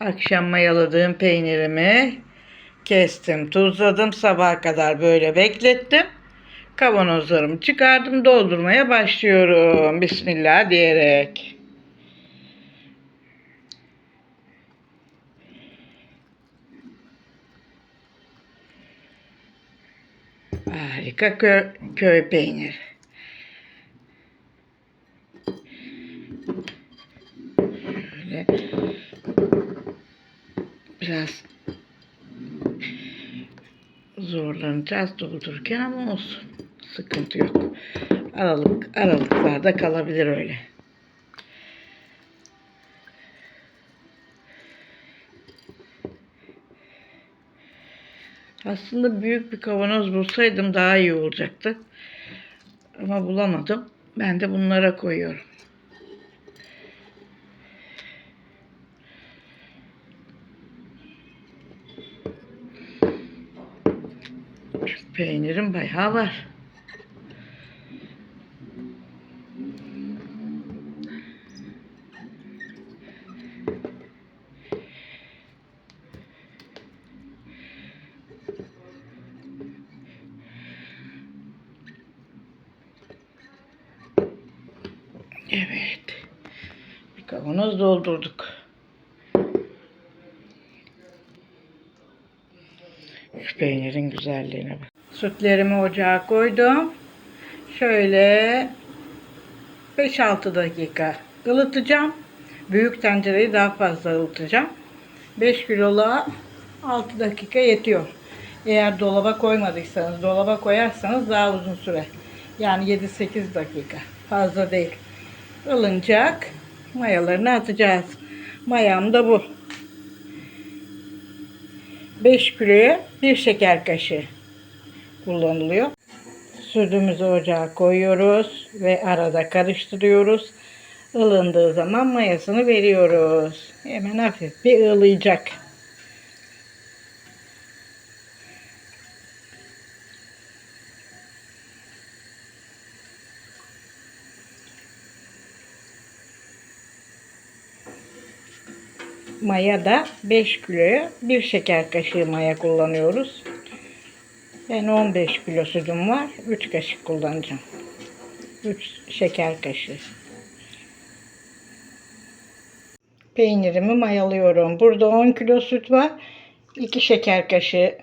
Akşam mayaladığım peynirimi kestim, tuzladım. Sabaha kadar böyle beklettim. Kavanozlarımı çıkardım, doldurmaya başlıyorum. Bismillah diyerek. Harika köy, köy peyniri. Şöyle biraz zorlanacağız doldururken ama olsun. Sıkıntı yok. Aralık, aralıklarda kalabilir öyle. Aslında büyük bir kavanoz bulsaydım daha iyi olacaktı. Ama bulamadım. Ben de bunlara koyuyorum. Peynirim bayağı var. Evet. Bir kavanoz doldurduk. Şu peynirin güzelliğine bak. Sütlerimi ocağa koydum. Şöyle 5-6 dakika ılıtacağım. Büyük tencereyi daha fazla ılıtacağım. 5 kiloluğa 6 dakika yetiyor. Eğer dolaba koymadıysanız, dolaba koyarsanız daha uzun süre. Yani 7-8 dakika. Fazla değil. Ilınacak. Mayalarını atacağız. Mayam da bu. 5 kiloya 1 şeker kaşığı kullanılıyor. Sütümüzü ocağa koyuyoruz ve arada karıştırıyoruz. Ilındığı zaman mayasını veriyoruz. Hemen hafif bir ılıyacak. Maya da 5 kiloya 1 şeker kaşığı maya kullanıyoruz. Ben 15 kilo sütüm var. 3 kaşık kullanacağım. 3 şeker kaşığı. Peynirimi mayalıyorum. Burada 10 kilo süt var. 2 şeker kaşığı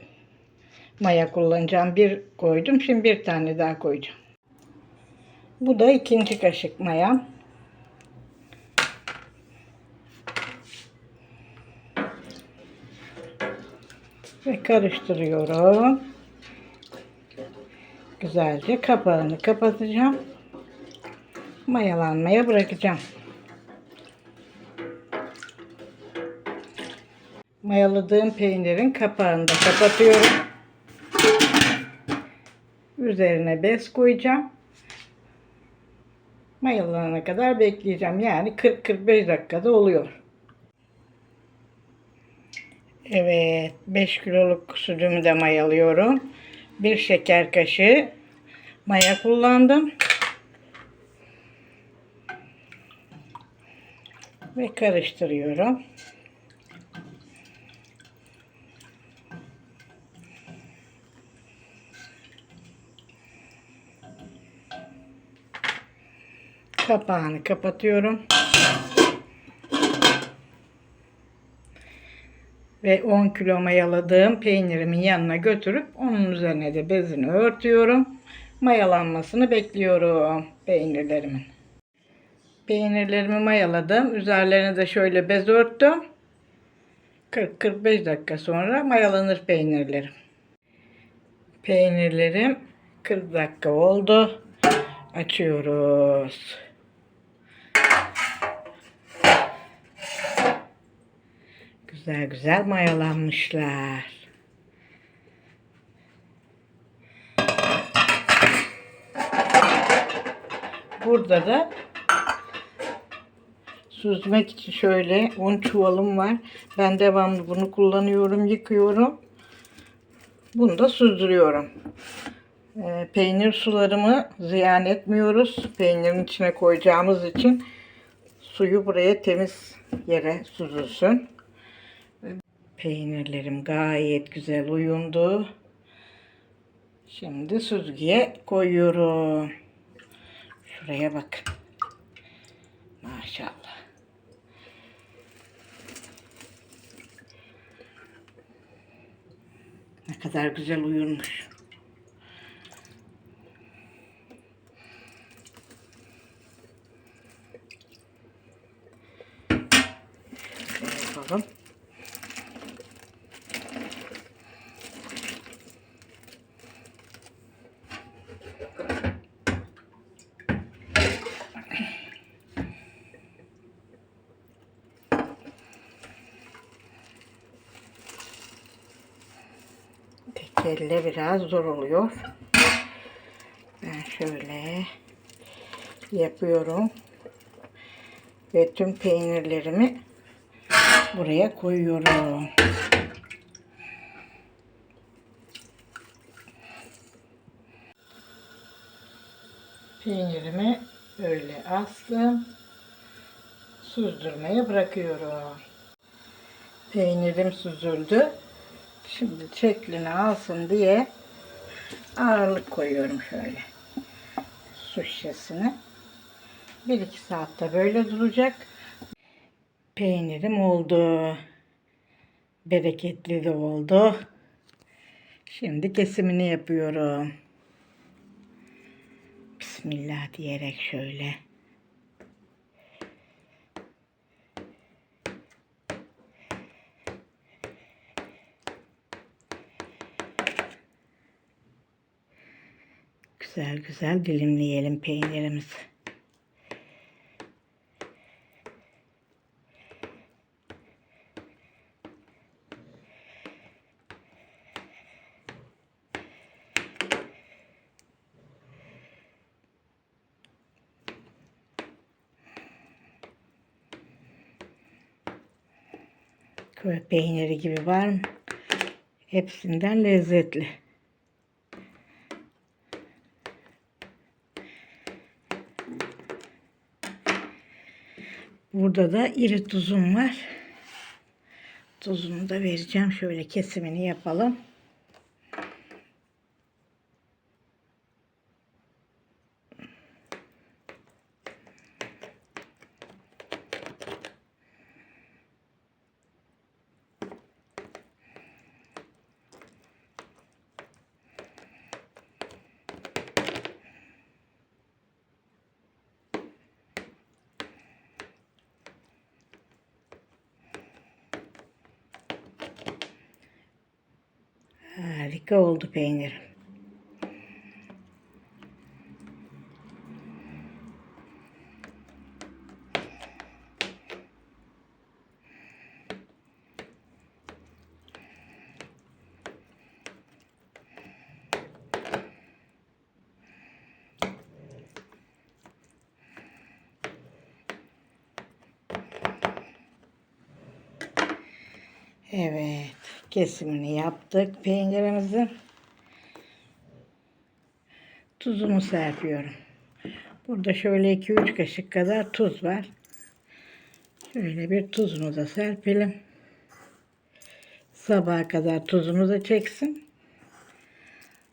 maya kullanacağım. Bir koydum. Şimdi bir tane daha koyacağım. Bu da ikinci kaşık mayam. Ve karıştırıyorum. Güzelce kapağını kapatacağım. Mayalanmaya bırakacağım. Mayaladığım peynirin kapağını da kapatıyorum. Üzerine bez koyacağım. Mayalanana kadar bekleyeceğim. Yani 40-45 dakikada oluyor. Evet, 5 kiloluk sütümü de mayalıyorum. Bir şeker kaşığı maya kullandım. Ve karıştırıyorum. Kapağını kapatıyorum. Ve 10 kilo mayaladığım peynirimin yanına götürüp onun üzerine de bezini örtüyorum. Mayalanmasını bekliyorum peynirlerimin. Peynirlerimi mayaladım. Üzerlerine de şöyle bez örttüm. 40-45 dakika sonra mayalanır peynirlerim. Peynirlerim 40 dakika oldu. Açıyoruz. Güzel güzel mayalanmışlar. Burada da süzmek için şöyle un çuvalım var. Ben devamlı bunu kullanıyorum, yıkıyorum. Bunu da süzdürüyorum. Ee, peynir sularımı ziyan etmiyoruz. Peynirin içine koyacağımız için suyu buraya temiz yere süzülsün. Peynirlerim gayet güzel uyumdu. Şimdi süzgüye koyuyorum. Şuraya bak. Maşallah. Ne kadar güzel uyumuş. Şöyle yapalım. Elle biraz zor oluyor. Ben şöyle yapıyorum. Ve tüm peynirlerimi buraya koyuyorum. Peynirimi böyle astım. Süzdürmeye bırakıyorum. Peynirim süzüldü. Şimdi şeklini alsın diye ağırlık koyuyorum şöyle. Su şişesine. 1-2 saatte böyle duracak. Peynirim oldu. Bereketli de oldu. Şimdi kesimini yapıyorum. Bismillah diyerek şöyle. Güzel güzel dilimleyelim peynirimizi. Köy peyniri gibi var mı? Hepsinden lezzetli. Burada da iri tuzum var. Tuzunu da vereceğim. Şöyle kesimini yapalım. Harika oldu peynirim. Evet, kesimini yaptık peynirimizin. Tuzunu serpiyorum. Burada şöyle 2-3 kaşık kadar tuz var. Şöyle bir tuzunu da serpelim. Sabaha kadar tuzunu da çeksin.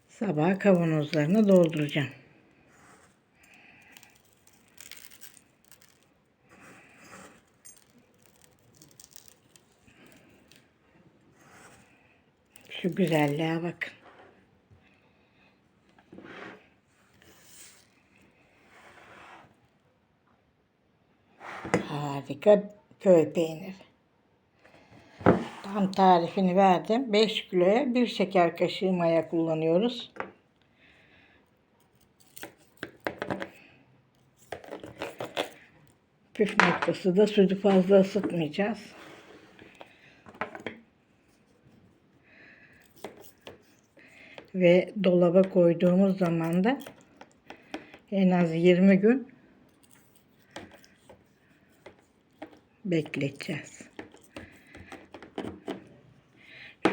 Sabah kavanozlarını dolduracağım. Şu güzelliğe bakın. Harika köy peyniri. Tam tarifini verdim. 5 kiloya bir şeker kaşığı maya kullanıyoruz. Püf noktası da sütü fazla ısıtmayacağız. Ve dolaba koyduğumuz zaman da en az 20 gün bekleteceğiz.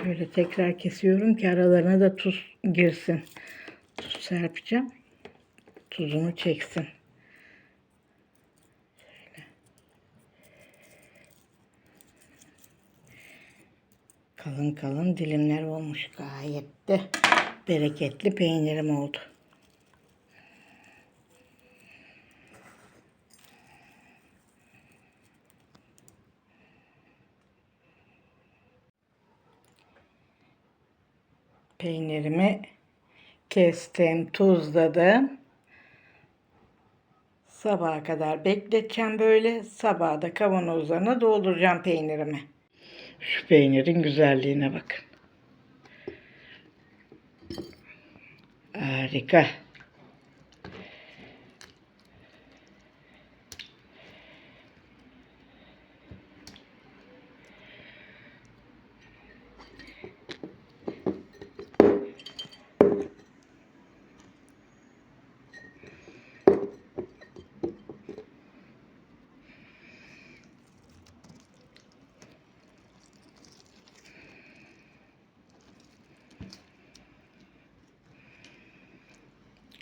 Şöyle tekrar kesiyorum ki aralarına da tuz girsin. Tuz serpeceğim. Tuzunu çeksin. Şöyle. Kalın kalın dilimler olmuş. Gayet de bereketli peynirim oldu. Peynirimi kestim, tuzladım. Sabaha kadar bekleteceğim böyle. Sabaha da kavanozlarına dolduracağım peynirimi. Şu peynirin güzelliğine bakın. Harika.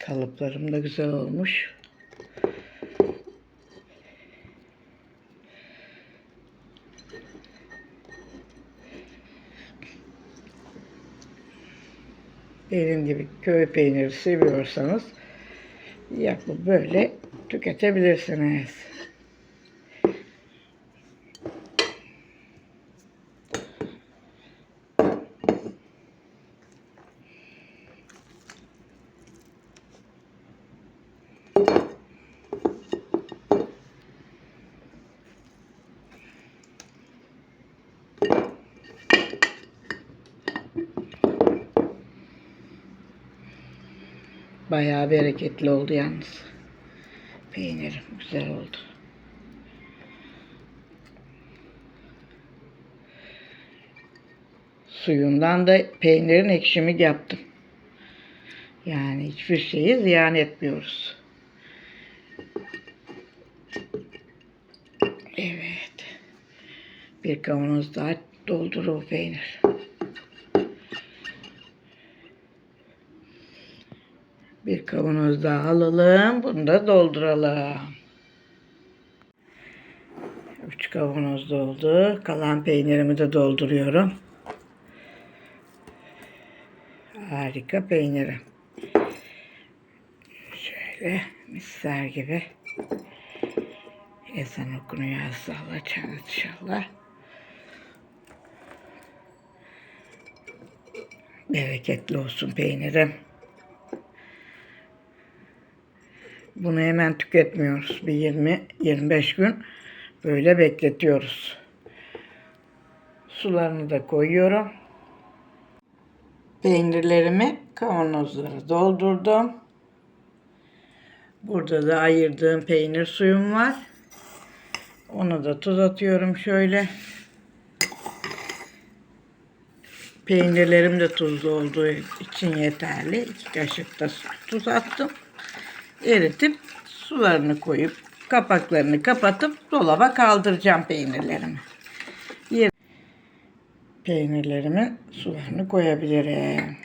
Kalıplarım da güzel olmuş. Benim gibi köy peyniri seviyorsanız yapıp böyle tüketebilirsiniz. Bayağı bereketli oldu yalnız. Peynirim güzel oldu. Suyundan da peynirin ekşimi yaptım. Yani hiçbir şeyi ziyan etmiyoruz. Evet. Bir kavanoz daha doldur o peynir. Bir kavanoz daha alalım. Bunu da dolduralım. Üç kavanoz doldu. Kalan peynirimi de dolduruyorum. Harika peynirim. Şöyle misler gibi. Ezan okunuyor Allah inşallah. Bereketli olsun peynirim. Bunu hemen tüketmiyoruz. Bir 20-25 gün böyle bekletiyoruz. Sularını da koyuyorum. Peynirlerimi kavanozlara doldurdum. Burada da ayırdığım peynir suyum var. Onu da tuz atıyorum şöyle. Peynirlerim de tuzlu olduğu için yeterli. İki kaşık da tuz attım eritip sularını koyup kapaklarını kapatıp dolaba kaldıracağım peynirlerimi. Yer peynirlerimin sularını koyabilirim.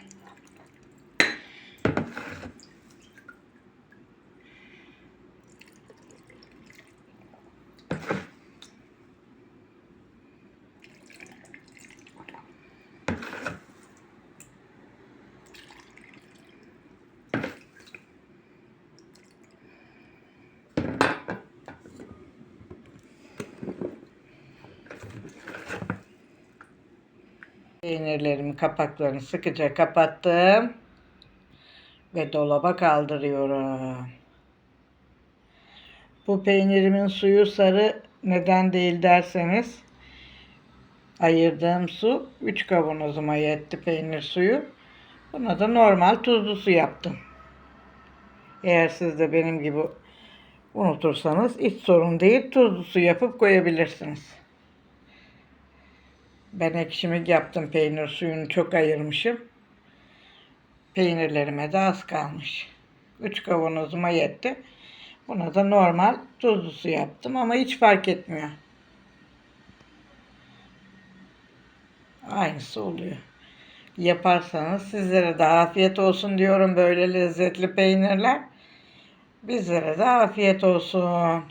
Peynirlerimin kapaklarını sıkıca kapattım. Ve dolaba kaldırıyorum. Bu peynirimin suyu sarı neden değil derseniz ayırdığım su 3 kavanozuma yetti peynir suyu. Buna da normal tuzlu su yaptım. Eğer siz de benim gibi unutursanız hiç sorun değil tuzlu su yapıp koyabilirsiniz. Ben ekşimik yaptım peynir suyunu çok ayırmışım. Peynirlerime de az kalmış. Üç kavanozuma yetti. Buna da normal tuzlu su yaptım ama hiç fark etmiyor. Aynısı oluyor. Yaparsanız sizlere de afiyet olsun diyorum böyle lezzetli peynirler. Bizlere de afiyet olsun.